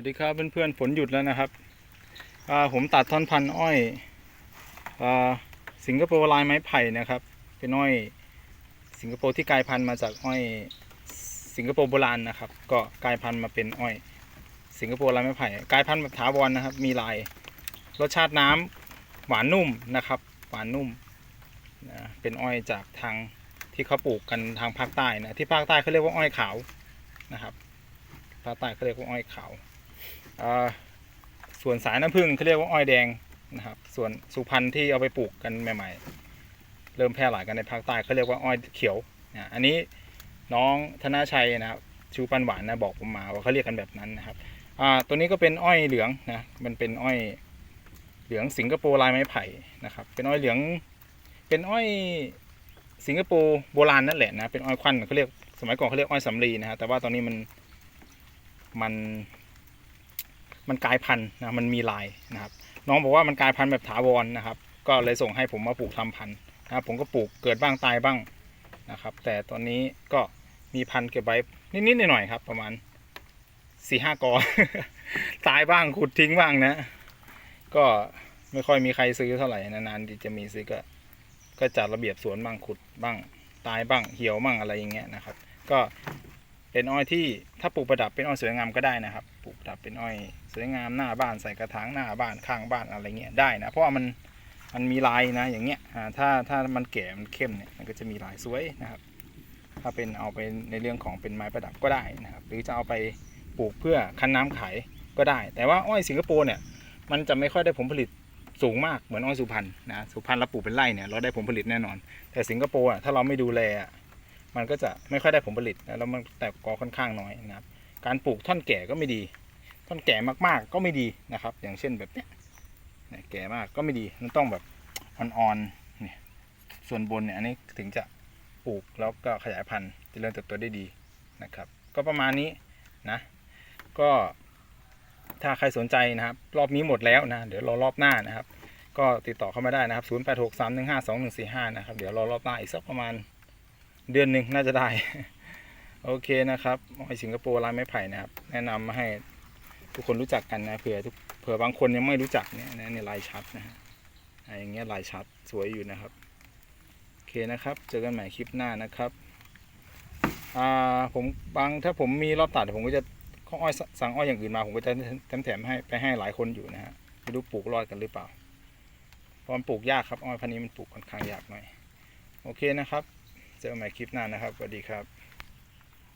วัสดีครับเพื่อนๆฝนหยุดแล้วนะครับผมตัดท่อนพันอ้อยอสิงคโปร์ลายไม้ไผ่นะครับ เป็นอ้อย สิงคโปร์ที่กลายพันธุ์มาจากอ้อย สิงคโปร์โบราณนะครับ ก็กลายพันธุ์มาเป็นอ้อย สิงคโปร์ลายไม้ไผ่กลายพันธุ์แบบถาวรนะครับ มีลายรสชาติน้ำหวานนุ่มนะครับ หวานนุ่มนะเป็นอ้อยจากทางที่เขาปลูกกันทางภาคใต้นะที่ภาคใต้เขาเรียกว่าอ้อยขาวนะครับภาคใต้เขาเรียกว่าอ้อยขาว ส่วนสายน้ำผึ้งเขาเรียกว่าอ้อยแดงนะครับ ส่วนสุพรรณที่เอาไปปลูกกันใหม่ ๆ เริ่มแพร่หลายกันในภาคใต้เขาเรียกว่าอ้อยเขียวนะอันนี้น้องธนาชัยนะครับชูปันหวานนะบอกผมมาว่าเขาเรียกกันแบบนั้นนะครับตัวนี้ก็เป็นอ้อยเหลืองนะมันเป็นอ้อยเหลืองสิงคโปร์ลายไม้ไผ่นะครับ เป็นอ้อยเหลือง เป็นอ้อยสิงคโปร์โบราณนั่นแหละนะเป็นอ้อยควันเขาเรียกสมัยก่อนเขาเรียกอ้อยสำลีนะฮะแต่ว่าตอนนี้มันมัน มันกลายพันธุ์นะมันมีลายนะครับ น้องบอกว่ามันกลายพันธุ์แบบถาวรนะครับ ก็เลยส่งให้ผมมาปลูกทำพันธุ์นะครับ ผมก็ปลูกเกิดบ้างตายบ้างนะครับ แต่ตอนนี้ก็มีพันธุ์เก็บไว้นิดๆหน่อยๆครับ ประมาณสี่ห้ากอตายบ้างขุดทิ้งบ้างนะ ก็ไม่ค่อยมีใครซื้อเท่าไหร่นานๆที่จะมีซื้อก็ก็จัดระเบียบสวนบ้างขุดบ้างตายบ้างเหี่ยวบ้างอะไรอย่างเงี้ยนะครับ ก็เป็นอ้อยที่ถ้าปลูกประดับเป็นอ้อยสวยงามก็ได้นะครับปลูก ดับเป็นอ้อยสวยงามหน้าบ้านใส่กระถางหน้าบ้านข้างบ้านอะไรเงี้ยได้นะเพราะว่ามันมันมีลายนะอย่างเงี้ยถ้าถ้ามันแก่มันเข้มเนี่ยมันก็จะมีลายสวยนะครับ ถ้าเป็นเอาไปในเรื่องของเป็นไม้ประดับก็ได้นะครับ หรือจะเอาไปปลูกเพื่อคั้นน้ำขายก็ได้ แต่ว่าอ้อยสิงคโปร์เนี่ยมันจะไม่ค่อยได้ผลผลิตสูงมากเหมือนอ้อยสุพรรณนะสุพรรณเราปลูกเป็นไร่เนี่ยเราได้ผลผลิตแน่นอน แต่สิงคโปร์อะถ้าเราไม่ดูแลอะมันก็จะไม่ค่อยได้ผลผลิตแล้วมันแตกกอค่อนข้างน้อยนะครับการปลูกท่อนแก่ก็ไม่ดี ท่อนแก่มากๆ ก็ไม่ดีนะครับ อย่างเช่นแบบเนี้ยแก่มากก็ไม่ดีมันต้องแบบอ่อนๆเนี่ยส่วนบนเนี่ยอันนี้ถึงจะปลูกแล้วก็ขยายพันธุ์เจริญเติบโตได้ดีนะครับ ก็ประมาณนี้นะก็ถ้าใครสนใจนะครับ รอบนี้หมดแล้วนะ เดี๋ยวรอรอบหน้านะครับ ก็ติดต่อเข้ามาได้นะครับ 0 8 6 3 1 5 2 1 4 5 นะครับ เดี๋ยวรอรอบหน้าอีกสักประมาณเดือนหนึ่งน่าจะได้ โอเคนะครับอ้อสิงคโปร์ลายไม้ไผ่นะครับ แนะนำมาให้ ทุกคนรู้จักกันนะเผื่อทุกเผื่อบางคนยังไม่รู้จักเนี่ยนะเนี่ยลายชัดนะฮะอ่าอย่างเงี้ยลายชัดสวยอยู่นะครับโอเคนะครับ เจอกันใหม่คลิปหน้านะครับอ่าผมบางถ้าผมมีรอบตัดผมก็จะข้ออ้อยสั่งอ้อยอย่างอื่นมาผมก็จะแถมแถมให้ไปให้หลายคนอยู่นะฮะไม่รู้ปลูกรอดกันหรือเปล่าเพราะมันปลูกยากครับอ้อยพันนี้มันปลูกค่อนข้างยากหน่อยโอเคนะครับ เจอกันใหม่คลิปหน้านะครับสวัสดีครับ